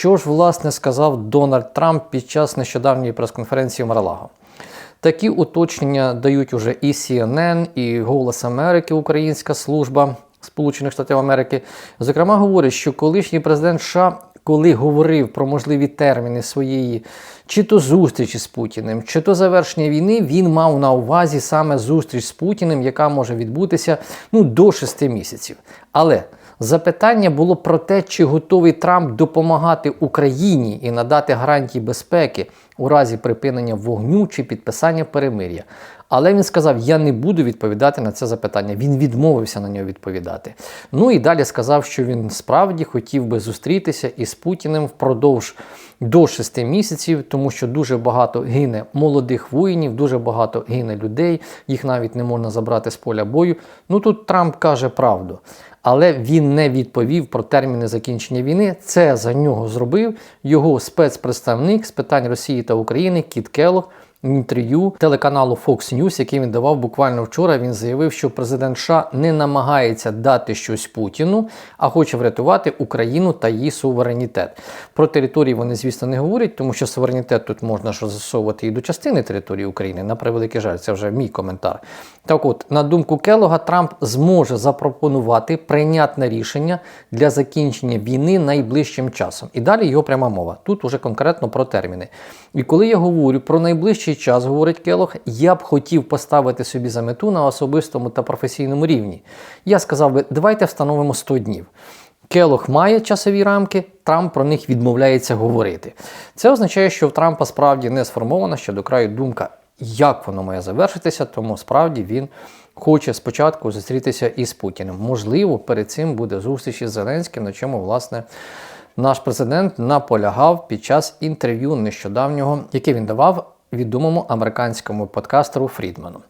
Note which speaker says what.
Speaker 1: Що ж, власне, сказав Дональд Трамп під час нещодавньої прес-конференції Марлаго? Такі уточнення дають уже і CNN, і Голос Америки, Українська служба Сполучених Штатів Америки. Зокрема, говорять, що колишній президент США, коли говорив про можливі терміни своєї чи то зустрічі з Путіним, чи то завершення війни, він мав на увазі саме зустріч з Путіним, яка може відбутися ну, до 6 місяців. Але Запитання було про те, чи готовий Трамп допомагати Україні і надати гарантії безпеки у разі припинення вогню чи підписання перемир'я. Але він сказав: Я не буду відповідати на це запитання. Він відмовився на нього відповідати. Ну і далі сказав, що він справді хотів би зустрітися із Путіним впродовж до 6 місяців, тому що дуже багато гине молодих воїнів, дуже багато гине людей, їх навіть не можна забрати з поля бою. Ну тут Трамп каже правду. Але він не відповів про терміни закінчення війни. Це за нього зробив його спецпредставник з питань Росії та України Кіт Келлог в інтерв'ю телеканалу Fox News, який він давав буквально вчора. Він заявив, що президент США не намагається дати щось Путіну, а хоче врятувати Україну та її суверенітет. Про території вони, звісно, не говорять, тому що суверенітет тут можна ж засовувати і до частини території України. На превеликий жаль, це вже мій коментар. Так от, на думку Келога, Трамп зможе запропонувати прийнятне рішення для закінчення війни найближчим часом. І далі його пряма мова. Тут уже конкретно про терміни. І коли я говорю про найближчий час, говорить Келог, я б хотів поставити собі за мету на особистому та професійному рівні. Я сказав би, давайте встановимо 100 днів. Келох має часові рамки, Трамп про них відмовляється говорити. Це означає, що в Трампа справді не сформована ще до краю думка, як воно має завершитися, тому справді він хоче спочатку зустрітися із Путіним. Можливо, перед цим буде зустріч із Зеленським, на чому, власне, наш президент наполягав під час інтерв'ю нещодавнього, яке він давав відомому американському подкастеру Фрідману.